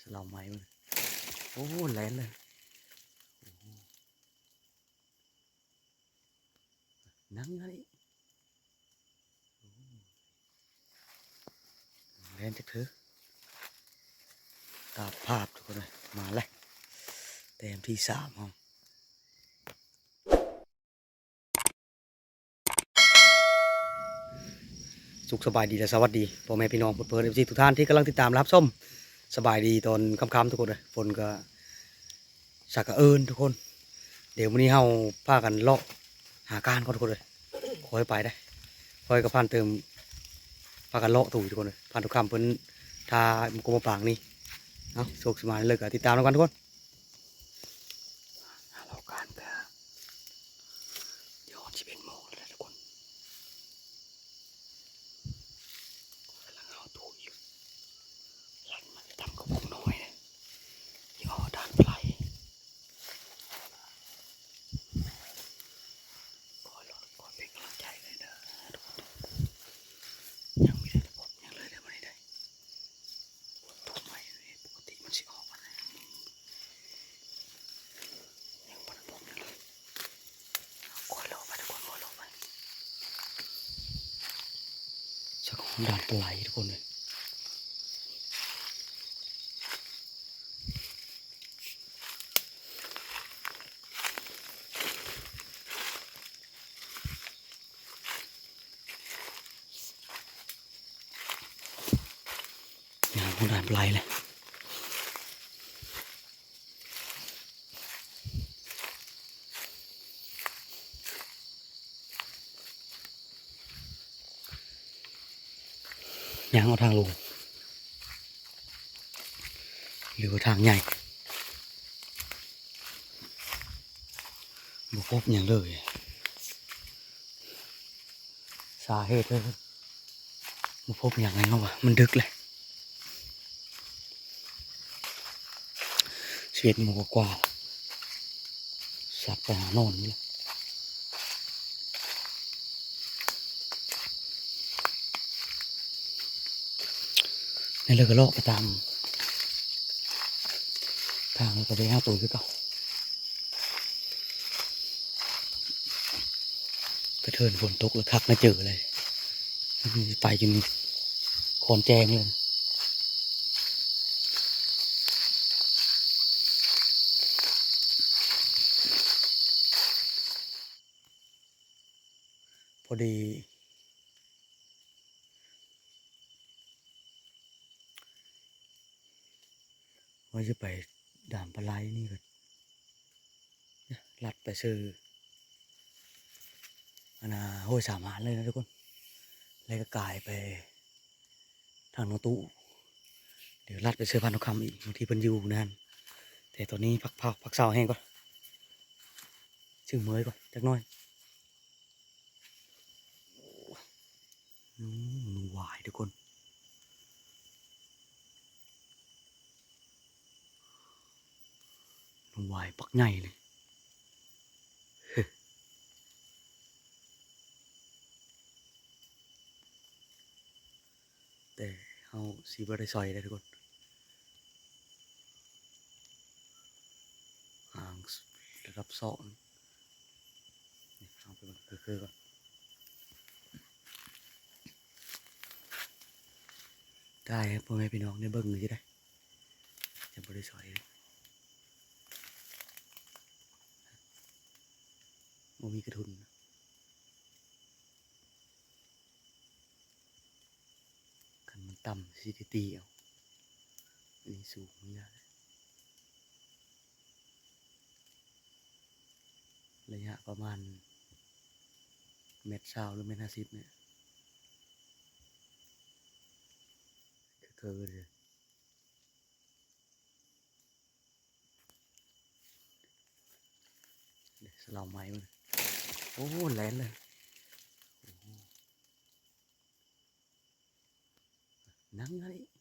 สลาไม้มันโอ้แหลนเลยนั่งไรโอ้แหลนจากเธอตาภาพทุกคนเลยมาเลยเต็มที่สามห้องสุขสบายดีและสวัสดีพ่อแม่พี่น้องเพื่อนเอฟซีทุกท่านที่กำลังติดตามรับชม สบายดีตอนค่ำๆทุกคนเลยฝนก็สักกะเอิญทุกคน เดี๋ยววันนี้เฮาพากันเลาะหาการก่อนทุกคนเลยคอยไปได้คอยกับพันเติมพากันเลาะตู่ทุกคนเลยพันทุกคำเพิ่นทากรมปางนี่เอาโชคสมานเลยกับติดตามแล้วกันทุกคนหาเลาะการกันย้อนชีเป็นโมงแล้วทุกคน กำลังเอาตู้อยู่หลันมันทำกับผมน้อยเนี่ยย่อด้านปลายคอยรอคอยเป็นกำลังใจเลยนะทุกคนยังไม่ได้ระบบยังเลยเลยไม่ได้ปวดท้องใหม่เลยปกติมันสิออกมาเลยยังไม่ได้ระบบยังเลยคอยรอไปทุกคนคอยรอไป สักของ ด่านปลายทุกคนเลยงานของด่านปลายเลย ยางเอาทางลง หรือว่าทางใหญ่บ่พบอย่างเลย สาเหตุเลยบ่พบอย่างไรเนาะวะมันดึกเลยเสิบเอ็ดโมงกว่าสัตว์ไปหานอนนี่แหละ นี่เลยก็เลาะไปตามทางก็ไปห้าตัวคือเก่ากระเทินฝนตกแล้วคักมาเจอเลยไปจนคอนแจงเลยพอดี ว่าจะไปด่านปลาไหลนี่ก็เนี่ยลัดไปซื้ออันน่ะห้วยสามหานเลยนะทุกคน แล้วก็กลายไป ทางนองตู้เดี๋ยวลัดไปซื้อพันธุคำอีกบางทีเพิ่นอยู่นั่นแต่ตอนนี้พักพักพักเสาแห้งก่อนชื่อเมยก่อนจักน้อยอืมมันหวายทุกคน มันวาย ปักใหญ่เลยแต่เอาสีบริซอยได้ทุกคนห่างระดับสองนี่เอาไปก่อนคือๆก่อนได้ครับพ่อแม่พี่น้องได้เบิ่งเลยจะได้จะบริซอยเลย บ่มีกระทุน กันมันต่ำสิได้ตีเอาอันนี้สูงไม่ได้ระยะประมาณ เมตรเศร้าหรือเมตรห้าสิบเนี่ยคือเกินเลยเดี๋ยวสลาไม้มัน โอ้แหลนเลยนั่งอะไร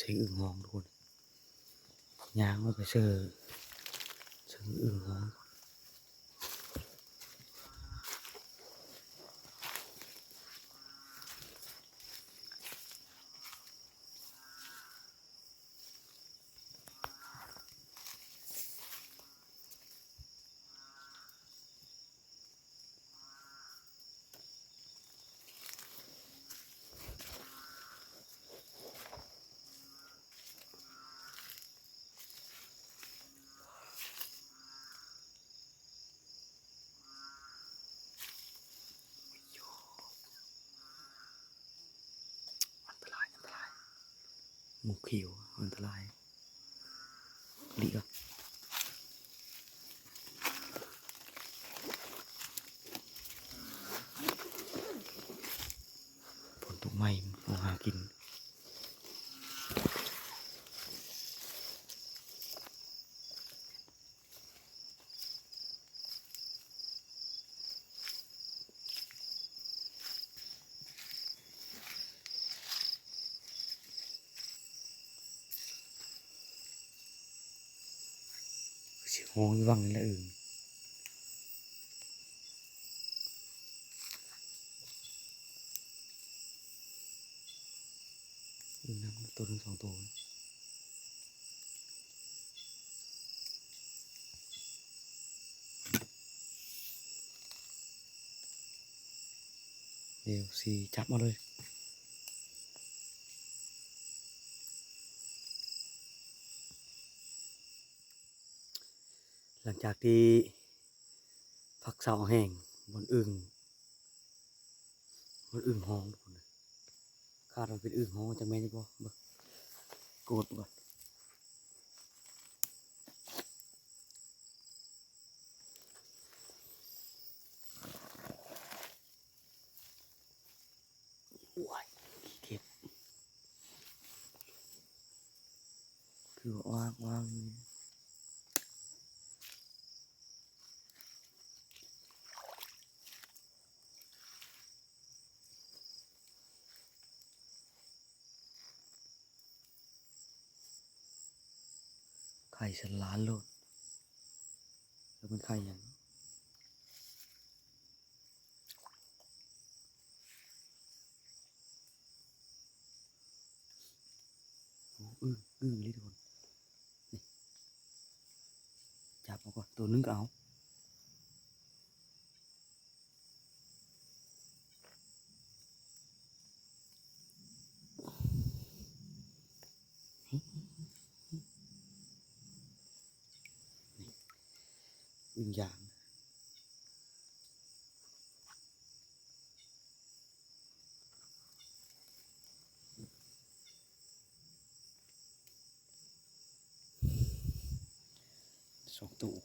สียงอึ่งหองทุกคนยางมาไปเจอเสียงอึ่งหองอันตรายอันตราย หมกเขียวอันตรายหลีกอะฝนตกไหมมาหากิน เสียงห้องอยู่วังนี่แหละอึ่ งอึ่งน้ำตัวหนึงจากที่พักเสาแห้งบนอึ่งบนอึ่งห้องทุกคนคาดว่าเป็นอึ่งห้องจะแม่นบ่บ่โกดก่อนคือว่างว่าง ข่ฉันล้านโลดแล้วมันไข่ยังอ้อึ้งอึ้งเลยทุกคนนี่จับเอาก่อนตัวนึงก็เอา อึ้งอย่างสองตัว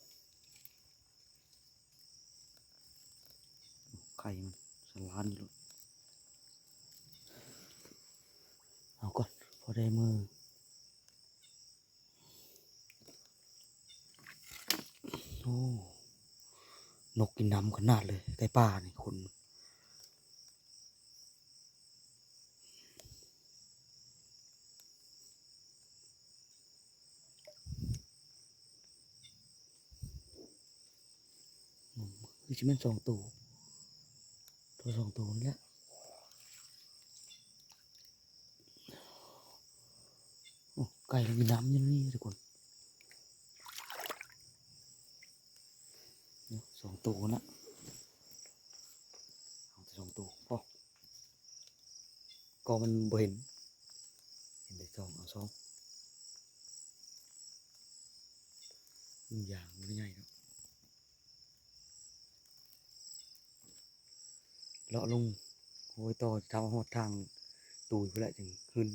ไข่มันสลานอยู่เลยเอาก่อน พอได้มือโอ้ นกกินน้ำขนาดเลยไก่ป่านี่คนอืมคือชิมันสองตัวตัวสองตัวนี่แหละไก่เรากินน้ำยังนี่ทุกคนสองตัวนะเองตัวพอก็มันบ่เห็น เห็นแต่สองเอาสองอย่างมันใหญ่เนาะเลาะลงโอ้ยต่อทำหอดทางตูยไปแล้วจึงขึ้น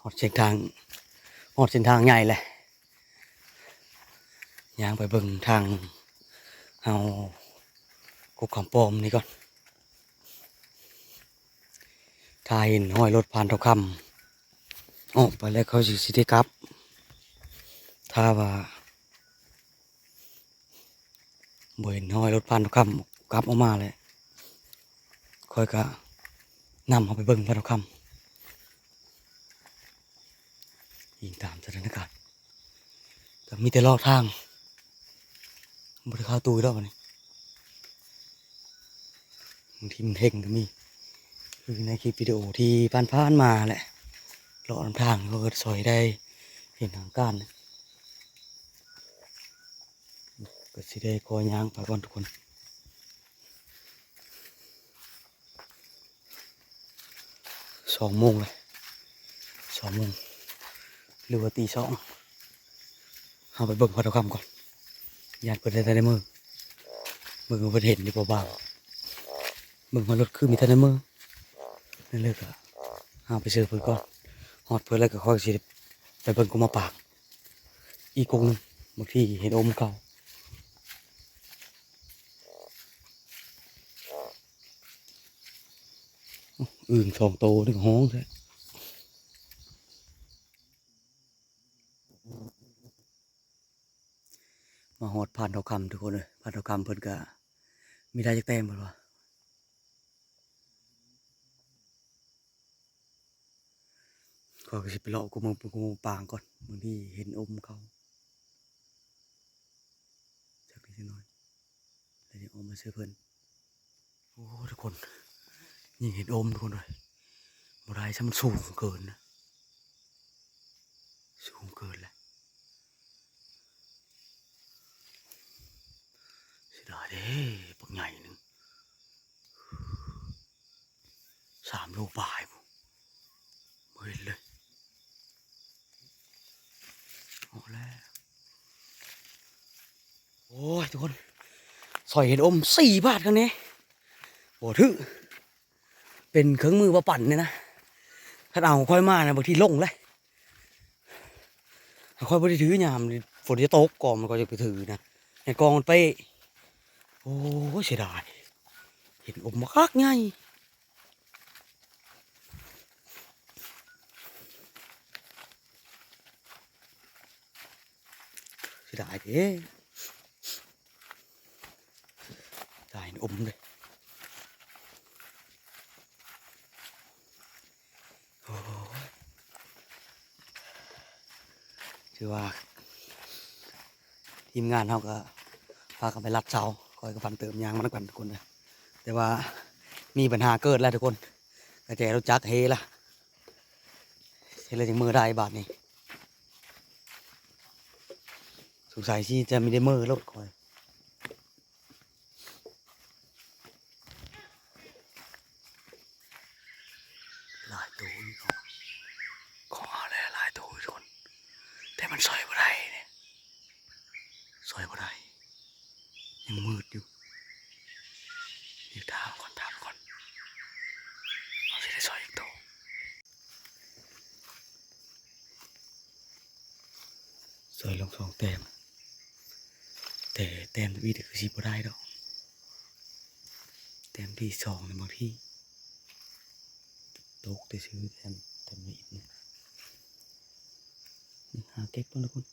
หอดเส้นทางหอดเส้นทางใหญ่เลยยางไปเบิ่งทางเอาุบของปอมนี่ก่อนถ้าเห็นห้อยรถผ่านเท่าคำออกไปแล้วเขาสิสิได้กรับ ถ้าว่าบ่เห็นห้อยรถผ่านเท่าคำกลับออกมาเลยคอยก็นำเขาไปเบิ่งผ่านเท่าคำยิงตามสถานการณ์ก็มีแต่ลอกทางบริข้าวตูยรอบนี้ บางทีมันเฮงก็มี คือในคลิปวิดีโอที่ผ่านๆมาแหละเลาะนำทางก็เกิดซอยได้เห็นทางการก็สิได้คอยย่างไปก่อนทุกคนสองโมงเลยสองโมงหรือว่าตีสองเอาไปเบิ่งพัตกรรมก่อนยานเปิดได้แต่ในมือมือเพิ่นเห็นดีกว่าบ้าง เบิ่งมารถคือมีแต่ในมือนั่นเลยก็เอาไปซื้อเพิ่นก่อนฮอดเพิ่นแล้วก็ค่อยสิไปเบิ่งกุมาปาก อีกกงหนึงบางทีเห็นอมเก่าอึ่งสองโตนึงห้องแท้มาหอดผ่านทองคำทุกคนเลยผ่านทองคำเพิ่นก็มีได้จักแต้มเพิ่นว่า ก็สิไปเลาะกูมงกูมงปางก่อนบางทีเห็นอมเขาจักนิดจักหน้อยแล้วเดี๋ยวอามาซื้อเพิ่นโอ้ทุกคนยิ่งเห็นอมทุกคนเลยบ่ได้ซะมันสูงเกินนะสูงเกินเลยเสียดายเด้ปักใหญ่หนึ่งสามโลปลายบุเห็นเลย โอ้แล้ว โอ้ยทุกคนสอยเห็นอมสี่บาทกันเนี่ยโอ้ถือเป็นเครื่องมือมาปั่นเนี่ยนะถ้าเอาค่อยมานะบางทีลงเลยถ้าค่อยไม่ได้ถือยามนี่ฝนจะตกก่อนมันก็จะไปถือนะในกองมันเป้โอ้เสียดาย เห็นอมมากไง สียดายเด้ตายอมเลยโอ้ถือว่า ทีมงานเขาก็พากันไปรัดเสาคอยกับฟันเติมยางมันกันทุกคนนะแต่ว่ามีปัญหาเกิดแล้วทุกคนกระแจรถจักรเฮละเฮเลยถึงมือได้บาทนี้ สงสัยที่จะไม่ได้เมือรถคอยหลายตัวนี่เขาขออะไรหลายตัวทุกคน แต่มันซอยบ่ได้เนี่ยซอยบ่ได้ ยังมืดอยู่เดี๋ยวถามก่อนถามก่อนเราจะได้ซอยอีกโตซอยลงสองแต้มแต่แต้มวีเด็กคือสิบ่ได้ดอกแต้ม ที่สองนะบางที่ตกแต่ซื้อแต้มแต่ไม่อิ่มนี่หาเก็บก่อนทุกคน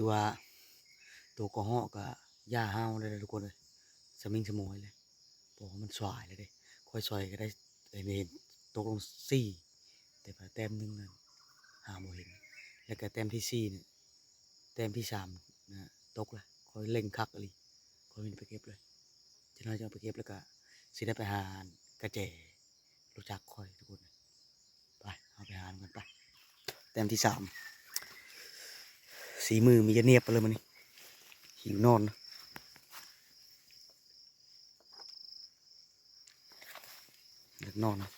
ถือว่าตัวกระหอกับหญ้าห้าวเลยทุกคนเลยสมิงสมอยเลยบอกว่ามันสวายเลยเด้ค่อยซอยก็ได้เห็นเห็นตกลงสี่แต่พอแต้มหนึงนั่นหาโมเห็น แล้วก็แต้มที่สี่เนี่ยแต้มที่สามนะตกเลยคอยเล่งคักอะไรคอยมินไปเก็บเลยจะน้อยจะไปเก็บแล้วก็สิได้ไปหากระเจรู้จักคอยทุกคนไปเอาไปหากันไปแต้มที่สาม สีมือมีจะเนียบไปเลยมันนี่หิวนอนนะเด็กนอนนะ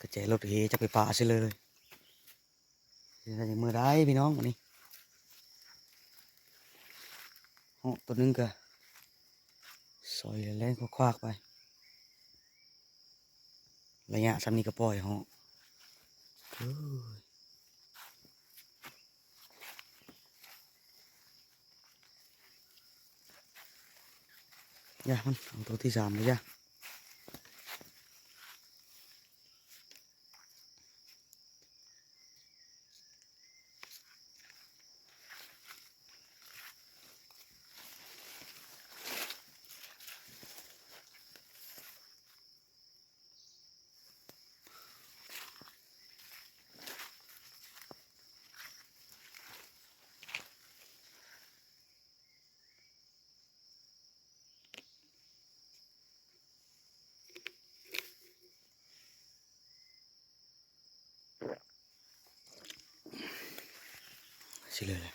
กระเจรถเฮจะไปป่าเสียเลยเดี๋ยวจะมือได้พี่น้องวันนี้โอ้ตัวหนึงก็ซอยแรงควักไป ระยะซ้ำนี้ก็ปล่อยเหาะ ยอย่ามันเอาตัวที่สามเลยย่า สิเลยเลย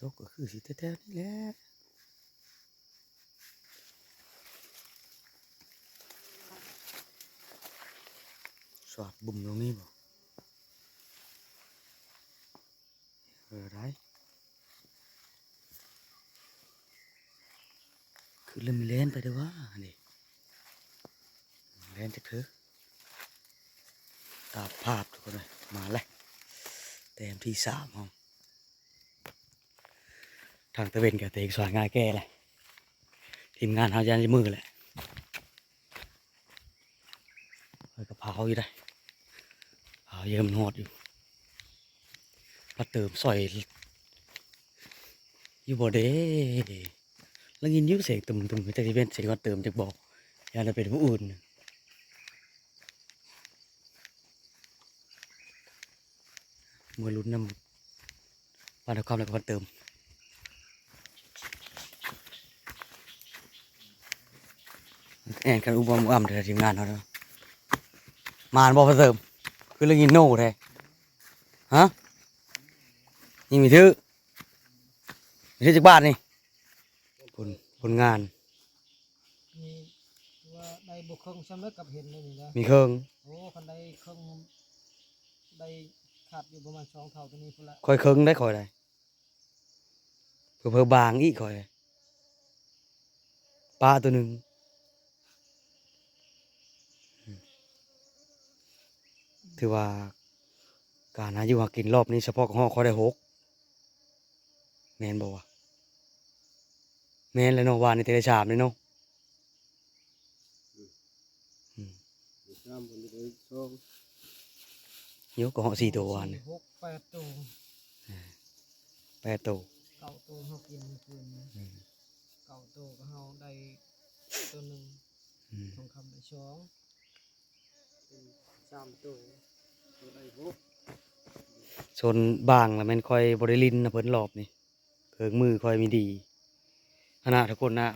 ตกก็คือสิแท้ๆนี่แหละสอดบุ่มตรงนี้บ่เออได้ คือ เริ่มเล่นไปด้วยว่านี่เล่นจะคือตาภาพทุกคนเลยมาเลยเต็มที่สามห้องทางตะเวนกับเตงสว่างง่ายแก่เลยทีมงานเขายันจะมือแหละเฮ้ยกระเพราอยู่ได้เผาเยิ่มนหดอยู่มาเติมซอยอยู่บ่เด้ แล้วยินยิ้วเสีตุ่มตุ่มจากที่เป็นเสียงว่าเติมจากบอกอย่าเราเป็นผู้อื่นมือลุ้นน้ำปานความแล้วก็เติมแอนกันอุบมอ่ำเดี๋ยวทีมงานเขาเนาะมานบอกเติมคือเรื่องยินโน่แท้ฮะยิงมีถือมีถือจากบ้านนี่ ลผลงาน มีว่าได้บุคคลสำเร็จกับเห็นเลยนี่นะมีเครื่องโอ้คันได้เครื่องได้ขาดอยู่ประมาณสองเท่าตัวนี้พุ่นละคอยเคิงได้คอยได้เพื่อเพื่อบางอีกคอยปลาตัวหนึ่งอืมถือว่าการหาอยู่หากินรอบนี้เฉพาะของห้องเขาได้หกแมนบอกว่า แมนแล้วเนาะวานในเตะชามเลยเนาะอืมน้ำมันได้สองยกกับห้องสี่ตัววานเนี่ยหกแปดตัวแปดตัวเก้าตัวเขากินเมื่อคืนนี้อืมเก้าตัวก็เขาได้ตัวหนึ่งอืมทองคำได้สองเป็นสามตัวเขาได้หกส่วนบางแล้วแมันคอยบริลินนะเพิ่นรอบนี่เครื่องมือคอยมีดีข นาทุกคนนะ